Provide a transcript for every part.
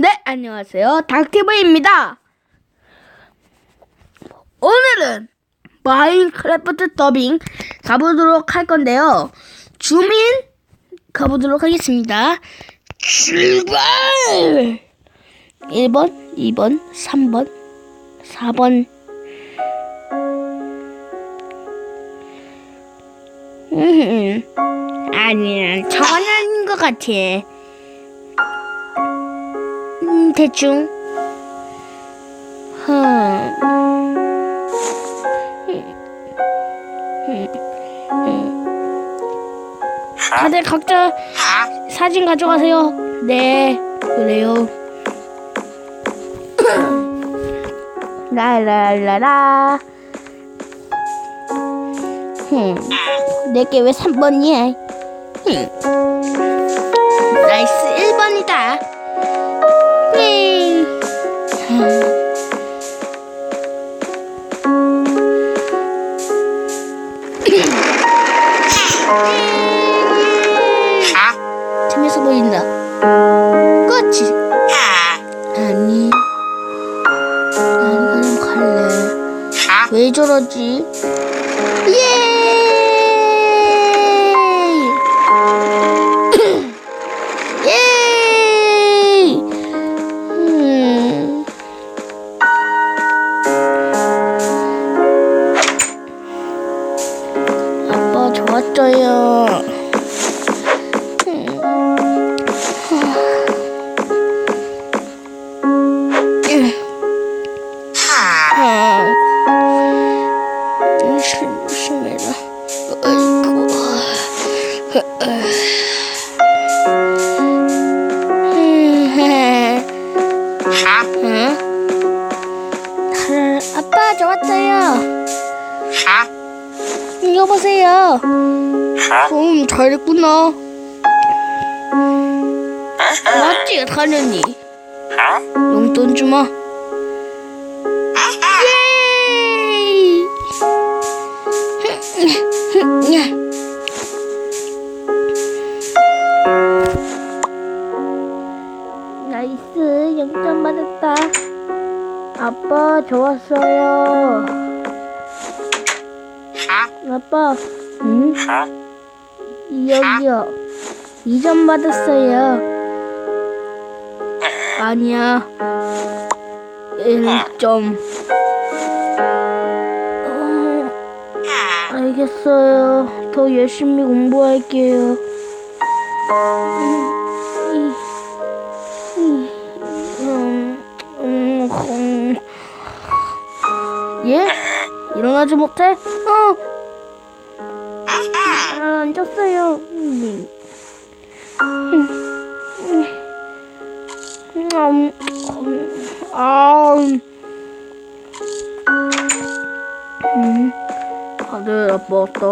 네, 안녕하세요. 닥티브입니다. 오늘은 마인크래프트 더빙 가보도록 할 건데요. 주민 가보도록 하겠습니다. 출발! 1번, 2번, 3번, 4번. 음, 아니야, 아닌 것 같아. 음, 대충. 흠. 다들 각자 사진 가져가세요. 네, 그래요. 라라라라. 흠, 내게 왜 3번이야? 흠. 왜 저러지? 예! 예! 음. 아빠 좋았어요. 보세요. 음, 잘했구나. 맞지, 당연히. 용돈 주마. 예이! 나이스, 영점 받았다. 아빠, 좋았어요. 아빠, 응? 여기요. 2점 받았어요. 아니야. 1점. 어, 알겠어요. 더 열심히 공부할게요. 음, 음, 음, 음. 예? 일어나지 못해? 어! 아, 앉았어요. 음. 음, 아, 음, 다들 아빠 왔다.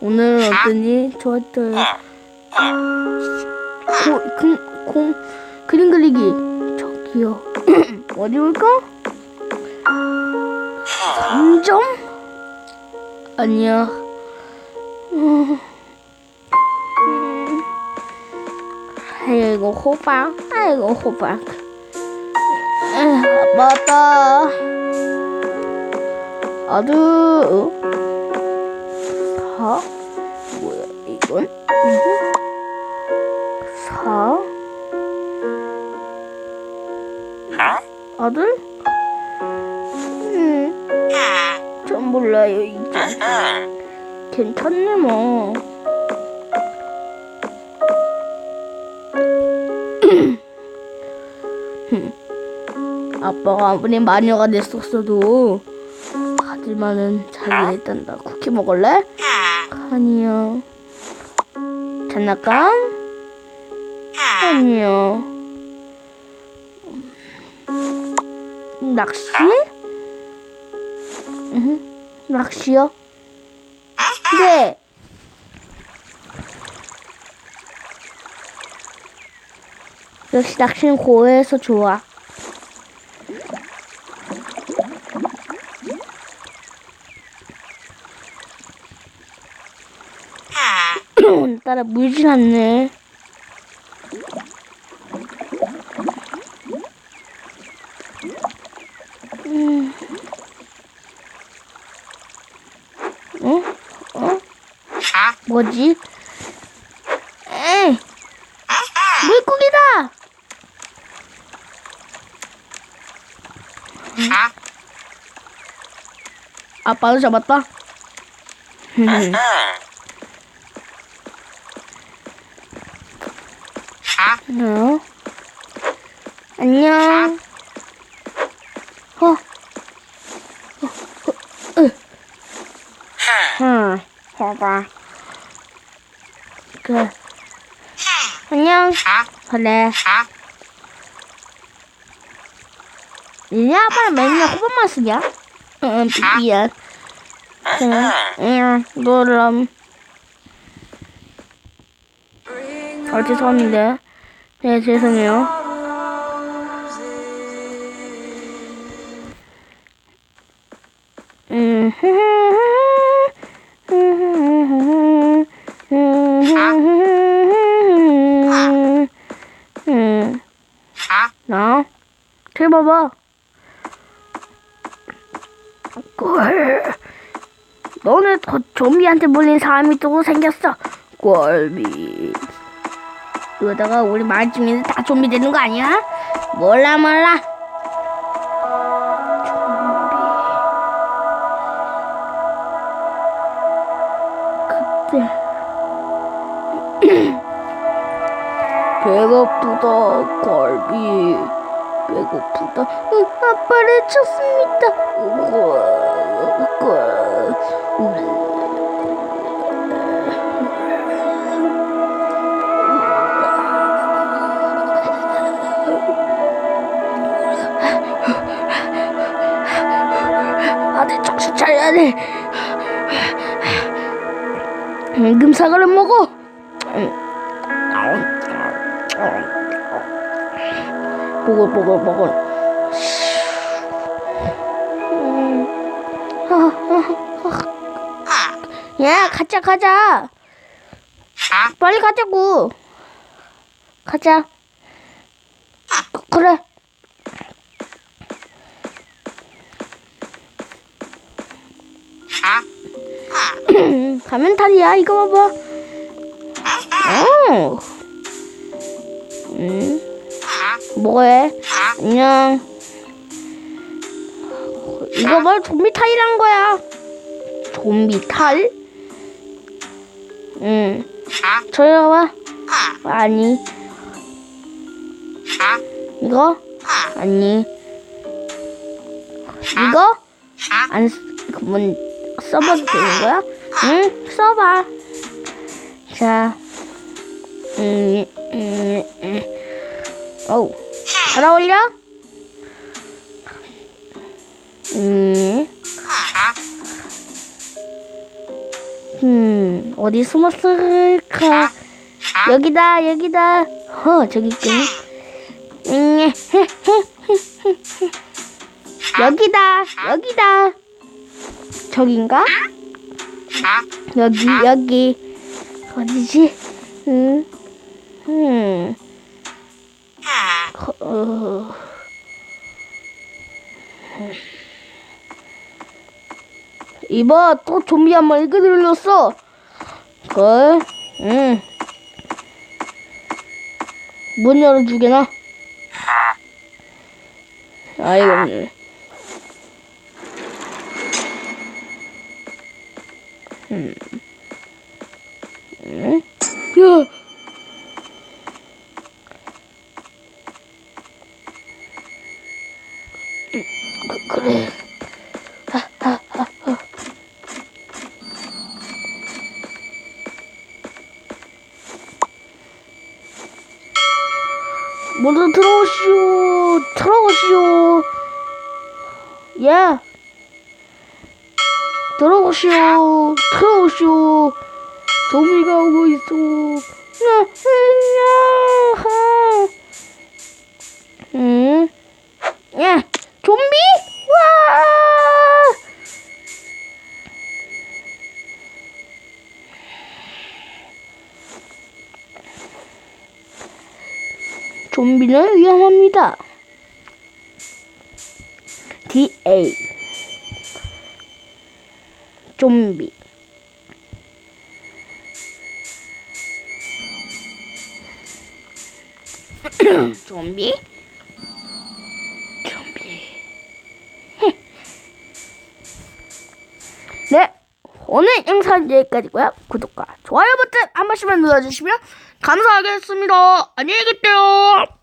오늘은 어떠니? 좋았어요. 고, 그, 공, 그림 그리기. 저기요. 어디 올까? 3점? 아니야. 음, 음. 아이고 호박, 아이고 호박. 아. 아들, 어? 사? 뭐야 이건? 음. 사? 아들? 음, 전 몰라요 이제. 괜찮네 뭐. 아빠가 아무리 마녀가 됐었어도 가지만은 자기가 일단다. 쿠키 먹을래? 아니요. 장난감? 아니요. 낚시? 응? 낚시요? 네. 역시 낚시는 고해에서 좋아. 오늘따라 물질 않네. 뭐지? 에이, 물고기다! 아빠도 잡았다. 어? 안녕. 어. 어, 어, 으. 응, 봐봐. 그, 안녕. 그래. 니네 아빠는 맨날 호박만 쓰냐? 응, 미안. 그래, 응, 그럼. 아, 죄송합니다. 네, 죄송해요. 나, 잘 봐봐. 꼴. 너는 더 좀비한테 물린 사람이 또 생겼어. 꼴비. 그러다가 우리 마을 주민들 다 좀비 되는 거 아니야? 몰라 몰라. 좀비. 그때 배고프다 꼴비. 배고프다. 응, 아빠를 쳤습니다. 우와, 우와. 아들 정신 차려야 돼. 임금 사과를 먹어. 보글 보글 보글. 야, 가자 가자. 빨리 가자고. 가자. 그- 그래. 가면 탈이야 이거 봐봐. 어. 음. 뭐해? 안녕. 이거 뭘 좀비 탈이란 거야? 좀비 탈? 응. 저리 와봐. 아니. 이거? 아니. 이거? 안, 쓰- 그러면 써봐도 되는 거야? 응, 써봐. 자, 음, 음, 음. 어우, 잘 어울려? 음, 음, 어디 숨었을까? 여기다, 여기다. 어, 저기 있겠네. 음, 여기다, 여기다. 저긴가? 여기 여기 어디지? 응, 음, 어, 이봐 또 좀비 한 마리 끌어올렸어. 그래? 응. 문 열어주게나. 아이고. 응? 야! 야. 들어오시오. 들어오시오. 좀비가 오고 있어. 응? 야, 좀비? 와! 좀비는 위험합니다. DA 좀비 좀비? 좀비. 네. 오늘 영상 여기까지고요. 구독과 좋아요 버튼 한 번씩만 눌러주시면 감사하겠습니다. 안녕히 계세요.